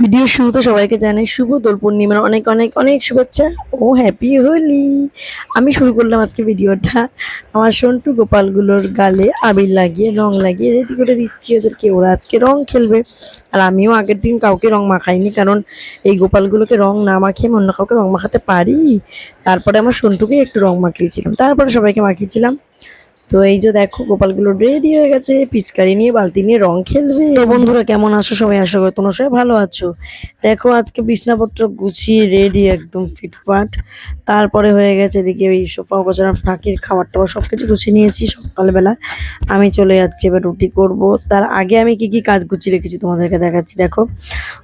Video শুরুতে সবাইকে জানাই শুভ দোল পূর্ণিমার অনেক অনেক অনেক শুভেচ্ছা ও হ্যাপি হোলি। আমি শুরু করলাম আজকে ভিডিওটা। আমার সন্টু গোপালগুলোর গালে আবির লাগিয়ে, রং লাগিয়ে রেডি করে দিচ্ছি ওদেরকে। ওরা আজকে রং খেলবে। আর আমিও আগের দিন কাউকে রং মাখাইনি, কারণ এই গোপালগুলোকে রং না মাখিয়ে আমি অন্য কাউকে রং মাখাতে পারি। তারপরে আমার সন্টুকে একটু রং মাখিয়েছিলাম। তারপরে সবাইকে মাখিয়েছিলাম। তো এই যে দেখো, গোপালগুলো রেডি হয়ে গেছে, পিচকারি নিয়ে, বালতি নিয়ে রং খেলবে। তো বন্ধুরা, কেমন আছো সবাই? আশা করি তোমরা সবাই ভালো আছো। দেখো, আজকে বিছনাপত্র গুছিয়ে রেডি একদম ফিটফাট। তারপরে হয়ে গেছে এদিকে ওই সোফা গোছানো ফাঁকির খাবার টাবার সব কিছু গুছিয়ে নিয়েছি সকালবেলা। আমি চলে যাচ্ছি, এবার রুটি করব। তার আগে আমি কি কি কাজ গুছিয়ে রেখেছি তোমাদেরকে দেখাচ্ছি। দেখো,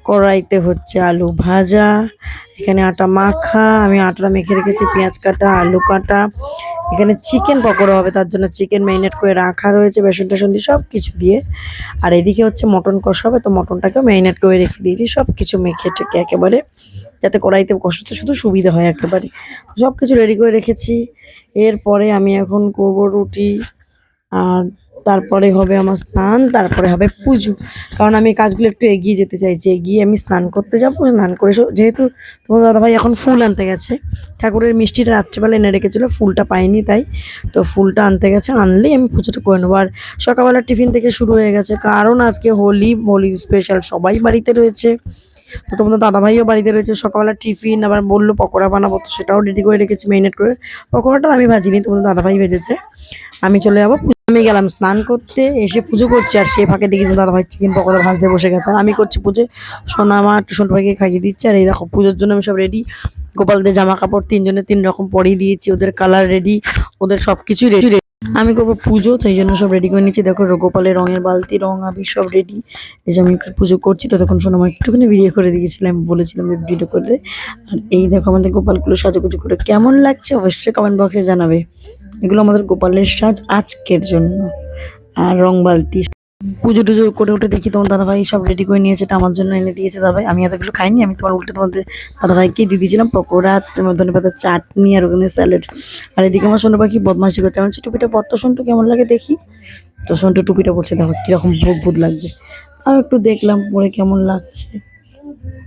কড়াইতে হচ্ছে আলু ভাজা, এখানে আটা মাখা, আমি আটা মেখে রেখেছি, পেঁয়াজ কাটা, আলু কাটা। এখানে চিকেন পকোড়া হবে, তার জন্য চিকেন ম্যারিনেট করে রাখা রয়েছে, বেসন টেসন দিয়ে সব কিছু দিয়ে। আর এদিকে হচ্ছে মটন কষা হবে, তো মটনটাকেও ম্যারিনেট করে রেখে দিয়েছি সব কিছু মেখে টেকে একেবারে, যাতে কড়াইতে কষাতে শুধু সুবিধা হয় একেবারে। সব কিছু রেডি করে রেখেছি। এরপরে আমি এখন করব রুটি, আর তারপরে হবে আমার স্নান, তারপরে হবে পুজো। কারণ আমি কাজগুলো একটু এগিয়ে যেতে চাইছি, এগিয়ে আমি স্নান করতে যাব, স্নান করে যেহেতু তোমার দাদাভাই এখন ফুল আনতে গেছে, ঠাকুরের মিষ্টিটা রাত্রেবেলা এনে রেখেছিলো, ফুলটা পাইনি তাই। তো ফুলটা আনতে গেছে, আনলেই আমি পুজোটা করে নেব। আর সকালবেলা টিফিন থেকে শুরু হয়ে গেছে, কারণ আজকে হোলি হোলি স্পেশাল সবাই বাড়িতে রয়েছে। তো তোমাদের দাদাভাইও বাড়িতে রয়েছে, সকালবেলা টিফিন, আবার বলল পকোড়া বানাবো, তো সেটাও রেডি করে রেখেছি মেরিনেট করে। পকোড়াটা আমি ভাজিনি, তোমাদের দাদাভাই ভেজেছে। আমি চলে যাব আমি গেলাম স্নান করতে, এসে পুজো করছি, আর সে ফাঁকে দেখি দাদা ভাই চিকেন পকোড়া ভাজতে বসে গেছে। আর আমি করছি পুজো, সোনা মা একটু সোনা ভাইকে খাইয়ে দিচ্ছে, আর এই দেখো, পুজোর জন্য আমি সব রেডি গোপালদের জামা কাপড় তিনজনে তিন রকম পরিয়ে দিয়েছি, ওদের কালার রেডি ওদের সব কিছু রেডি আমি করব পুজো, সেই জন্য সব রেডি করে নিচ্ছি দেখো, গোপালের রঙের বালতি, রং, আবির সব রেডি এই যে আমি পুজো করছি, ততক্ষণ শোনো আমার একটুখানি ভিডিও করে দিয়েছিলাম বলেছিলাম যে ভিডিও করতে। আর এই দেখো আমাদের গোপালগুলো সাজুগুজু করে কেমন লাগছে, অবশ্যই কমেন্ট বক্সে জানাবে। এগুলো আমাদের গোপালের সাজ আজকের জন্য। আর রং বালতি পুজো টুজো করে উঠে দেখি তোমার দাদাভাই সব রেডি করে নিয়েছে, এটা আমার জন্য এনে দিয়েছে দাদাভাই। আমি এত কিছু খাইনি, আমি তোমার উল্টে তোমাদের দাদাভাইকে দিয়ে দিয়েছিলাম পকোড়া তোমার ধনে পাতার চাটনি আর ওখানে স্যালাড আর এদিকে আমার সোনু পাখি বদমাশি করছে। আমার টুপিটা পরতো সন্টু, কেমন লাগে দেখি? তো সন্টু টুপিটা বলছে, দেখো, কীরকম ভূত ভূত লাগবে আমি একটু দেখলাম পরে কেমন লাগছে।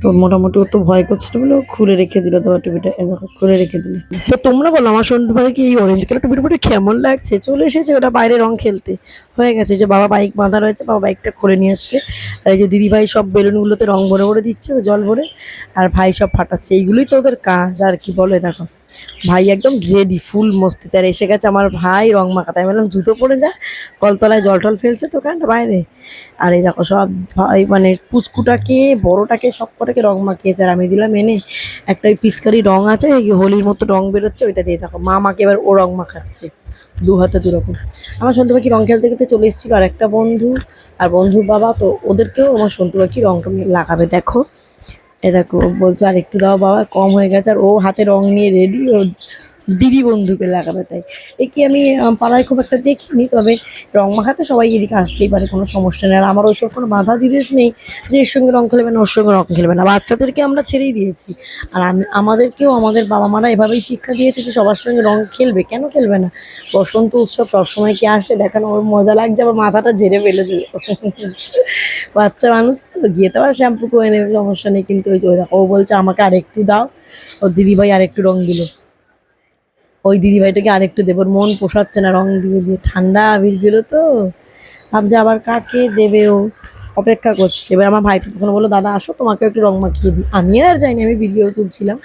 তো মোটামুটি ও তো ভয় করছিল বলে খুলে রেখে দিল তোমার টুপিটা দেখো, খুলে রেখে দিল। তো তোমরা বলো, আমার সন্টু ভাইকে এই অরেঞ্জ কালার টুপিটা পরে কেমন লাগছে? চলে এসেছে ওটা বাইরে রং খেলতে। হয়ে গেছে যে বাবা বাইক বাঁধা রয়েছে, বাবা বাইকটা খুলে নিয়ে আসছে। আর এই যে দিদিভাই সব বেলুনগুলোতে রং ভরে ভরে দিচ্ছে, জল ভরে, আর ভাই সব ফাটাচ্ছে। এইগুলোই তো ওদের কাজ, আর কি বলে দেখো। ভাই একদম রেডি ফুল মস্তিতে আর এসে গেছে আমার ভাই, রং মাখাতে। আমি বললাম, জুতো পরে যা, কলতলায় জল টল ফেলছে তো ওখানটা বাইরে। আর এই দেখো সব ভাই মানে পুচকুটাকে, বড়টাকে সব কটাকে রং মাখিয়েছে। আর আমি দিলাম এনে একটা ওই পিচকারি রং আছে, এই হোলির মতো রং বেরোচ্ছে, ওইটা দিয়ে দেখো। মা মাকে এবার ও রং মাখাচ্ছে, দু হাতে দু রকম। আমার সন্টু পাখি রং খেলতে খেলতে চলে এসেছিল আর একটা বন্ধু, আর বন্ধুর বাবা, তো ওদেরকেও আমার সন্তু পাখি রং লাগাবে, দেখো। এ দেখো, বলছে আর একটু দাও বাবা, কম হয়ে গেছে, আর ও হাতে রং নিয়ে রেডি ও দিদি বন্ধুকে লাগাবে তাই। এ কি আমি পাড়ায় খুব একটা দেখিনি, তবে রং মাখাতে সবাই এদিকে আসতেই পারে, কোনো সমস্যা নেই। আর আমার ওইসব কোনো বাধা বিদেশ নেই যে এর সঙ্গে রং খেলবে না, ওর সঙ্গে রং খেলবে না। বাচ্চাদেরকে আমরা ছেড়েই দিয়েছি। আর আমি, আমাদেরকেও আমাদের বাবা মারা এভাবেই শিক্ষা দিয়েছে যে সবার সঙ্গে রং খেলবে, কেন খেলবে না? বসন্ত উৎসব সবসময় কি আসলে দেখানো ওর মজা লাগছে, আবার মাথাটা ঝেড়ে ফেলে দিল। বাচ্চা মানুষ তো, গিয়ে তো আবার শ্যাম্পু করে নেবে, সমস্যা নেই। কিন্তু ওই যে ও বলছে, আমাকে আরেকটু দাও। ওর দিদিভাই আরেকটু রং দিল। ওই দিদিভাইটাকে আরেকটু দেবো। মন পোষাচ্ছে না, রং দিয়ে দিয়ে। ঠান্ডা আবির গেলো তো। ভাবছে আবার কাকে দেবে ও? অপেক্ষা করছে। এবার আমার ভাই তখন বলল, দাদা, আসো, তোমাকে একটু রং মাখিয়ে দিই। আমি আর যাইনি, আমি ভিডিও তুলছিলাম।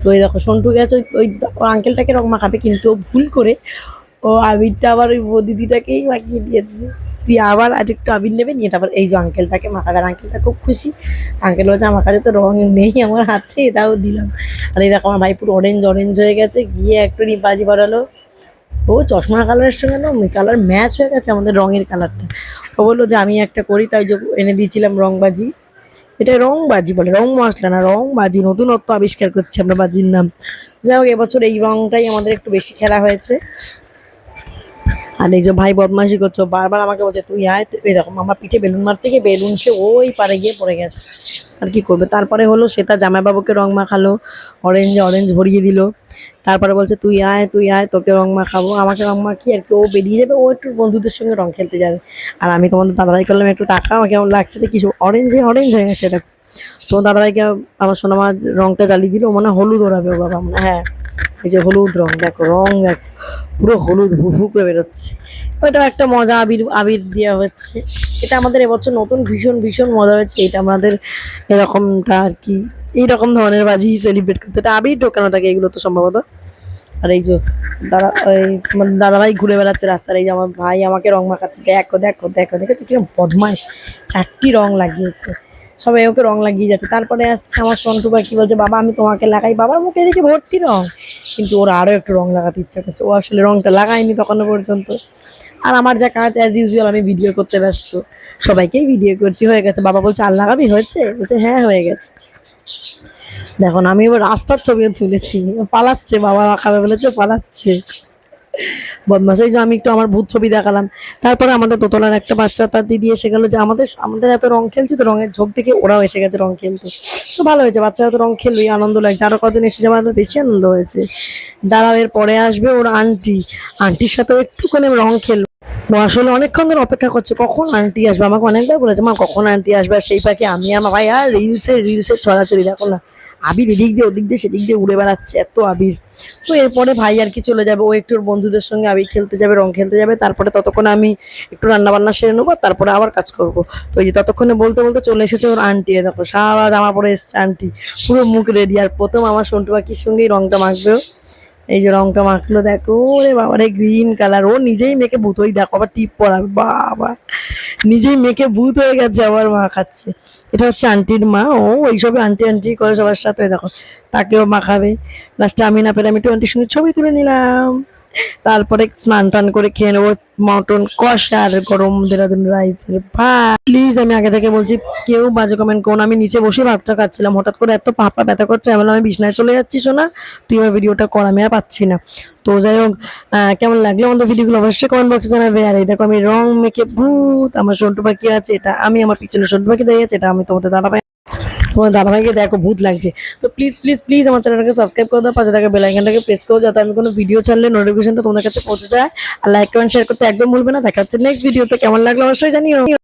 তো ওই দেখো, সন্টু গেছে, ওই ওই আঙ্কেলটাকে রং মাখাবে, কিন্তু ভুল করে ও আবিরটা আবার ওই দিদিটাকেই মাখিয়ে দিয়েছে। দিয়ে আবার আরেকটু আবির নেবে, নিয়ে তারপর এই যে আঙ্কেলটাকে মাখাবে আর আঙ্কেলটা খুব খুশি। আঙ্কেল বলছে, আমার কাছে তো রং নেই, আমার হাতে এটাও দিলাম। আর এই দেখো, আমার ভাই পুরো অরেঞ্জ অরেঞ্জ হয়ে গেছে, গিয়ে একটু নিপাজি বাড়ালো। ও চশমা কালারের সঙ্গে না কালার ম্যাচ হয়ে গেছে আমাদের রঙের কালারটা ও বলল যে, আমি একটা করি, তাই এনে দিয়েছিলাম রংবাজি। এটা রংবাজি বলে, রং মশলা না, রংবাজি, নতুনত্ব আবিষ্কার করছি আমরা বাজির নাম। যাই হোক, এবছর এই রংটাই আমাদের একটু বেশি খেলা হয়েছে। আর এই যে ভাই বদমাশি করছ, বারবার আমাকে বলছে, তুই আয়, তুই এরকম আমার পিঠে বেলুন মারতে গিয়ে বেলুন সে ওই পারে গিয়ে পড়ে গেছে। আর কি করবে? তারপরে হলো সেটা জামাইবাবুকে রং মাখালো অরেঞ্জ অরেঞ্জ ভরিয়ে দিল। তারপরে বলছে, তুই আয় তুই আয়, তোকে রং মাখাবো। আমাকে রং মাখিয়ে আর কি, ও বেরিয়ে যাবে, ও একটু বন্ধুদের সঙ্গে রং খেলতে যাবে। আর আমি তোমাদের দাদাভাই করলাম, একটু টাকা আমাকে কেমন লাগছে? কিছু অরেঞ্জে অরেঞ্জ হয়ে গেছে এটা তো দাদাভাইকে আমার সোনামার রংটা জ্বালিয়ে দিল মনে হলুদ ওড়াবে ও বাবা হয়। এই যে হলুদ রং, দেখো রং, দেখো, পুরো হলুদ ভুভু করে বেরোচ্ছে। ওইটাও একটা মজা আবির আবির দেওয়া হচ্ছে। এটা আমাদের এবছর নতুন ভীষণ ভীষণ মজা হয়েছে। এটা আমাদের এরকমটা আর কি, এইরকম ধরনের বাজি সেলিব্রেট করতে। এটা আবির ঢোকানো থাকে, এগুলো তো সম্ভবত। আর এই যে দাদা ওই মানে দাদাভাই ঘুরে বেড়াচ্ছে রাস্তার, এই যে আমার ভাই আমাকে রং মাখাচ্ছে। দেখো দেখো দেখো, দেখেছ কীরকম বদমাইশ? চারটি রং লাগিয়েছে। সবাই ওকে রং লাগিয়ে যাচ্ছে। তারপরে আসছে আমার সন্টু পাখি বলছে, বাবা, আমি তোমাকে লাগাই। বাবার মুখে দেখে ভর্তি রং, কিন্তু ওর আরও একটু রং লাগাতে ইচ্ছা করছে। ও আসলে রংটা লাগায়নি তখনও পর্যন্ত। আর আমার যা কাজ অ্যাজ ইউজুয়াল আমি ভিডিও করতে ব্যস্ত। সবাইকেই ভিডিও করছি, হয়ে গেছে। বাবা বলছে, আর লাগাবি? হয়েছে? বলছে হ্যাঁ হয়ে গেছে। দেখুন, আমি এবার রাস্তার ছবিও তুলেছি। পালাচ্ছে, বাবা রাখাবে বলেছে পালাচ্ছে। বদমাস ওই যে আমি একটু আমার ভূত ছবি দেখালাম। তারপরে আমাদের দোতলার একটা বাচ্চা তার দিদি এসে গেল যে আমাদের আমাদের এত রং খেলছি তো রঙের ঝোঁক থেকে ওরাও এসে গেছে রং খেলতে। তো ভালো হয়েছে, বাচ্চারা তো রং খেলবেই, আনন্দ লাগছে। আরও কদিন এসে যাওয়ার বেশি আনন্দ হয়েছে। দাঁড়াও এর পরে আসবে ওর আন্টি। আন্টির সাথেও একটুখানি রং খেলব। আসলে অনেকক্ষণ ধরে অপেক্ষা করছে, কখন আন্টি আসবে? আমাকে অনেকবার বলেছে, মা, কখন আন্টি আসবে? সেই পাখি আমি, আমার ভাই, আর রিলসে রিলসে ছড়াছড়ি, দেখো না। আবির এদিক দিয়ে, ওদিক দিয়ে, সেদিক দিয়ে উড়ে বেড়াচ্ছে এত আবির। তো এরপরে ভাই আর কি চলে যাবে। ও একটু বন্ধুদের সঙ্গে আবির খেলতে যাবে, রং খেলতে যাবে। তারপরে ততক্ষণে আমি একটু রান্না বান্না সেরে নেব, তারপরে আবার কাজ করব। তো এই যে ততক্ষণে বলতে বলতে চলে এসেছে ওর আন্টি দেখো সারা জামা পরে এসছে আন্টি। পুরো মুখ রেডি আর প্রথম আমার সন্টু পাখির সঙ্গেই রংটা মাখবেও এই যে রংটা মাখলো, দেখো রে বাবা, রে গ্রিন কালার ও নিজেই মেখে ভূত, ওই দেখো, আবার টিপ পরাবে, বাবা। নিজেই মেখে ভূত হয়ে গেছে, আবার মাখাচ্ছে এটা হচ্ছে আন্টির মা, ও এইসবে আন্টি আন্টি করে সবার সাথে, দেখো, তাকেও মাখাবে। লাস্টে আমি না পেরে আমি একটু আন্টির সঙ্গে ছবি তুলে নিলাম। তারপরে স্নান টান করে খেয়ে নেব মটন কষা আর গরম দেরাদুন রাইসের ভাত। প্লিজ আমি আগে থেকে বলছি, কেউ বাজে কমেন্ট করুন আমি নিচে বসে ভাতটা খাচ্ছিলাম। হঠাৎ করে এত পাপা ব্যথা করছে, আমি আমি বিছনায় চলে যাচ্ছি শোনা তুই আমার ভিডিওটা কর, আমি আর পাচ্ছি না। তো যাই হোক কেমন লাগল আমাদের ভিডিওগুলো? অবশ্যই কমেন্ট বক্সে জানাবে। আর এই দেখো, আমি রং মেখে ভূত, আমার সন্টু পাখি আছে, এটা আমি, আমার পিছনে সন্টু পাখি দাঁড়িয়ে আছে, এটা আমি তোমাদের দাদা তোমার দাদাভাইকে দেখো, ভূত লাগছে। তো প্লিজ প্লিজ প্লিজ আমার চ্যানেলটাকে সাবস্ক্রাইব করে দাও, পাশে থাকা বেলাইকানটাকে প্রেস করো, যাতে আমি কোনো ভিডিও ছাড়লে নোটিফিকেশনটা তোমাদের কাছে পৌঁছে যায়। আর লাইক কমেন্ট শেয়ার করতে একদম ভুলবে না। দেখা হচ্ছে নেক্সট ভিডিওতে কেমন লাগল অবশ্যই জানিও।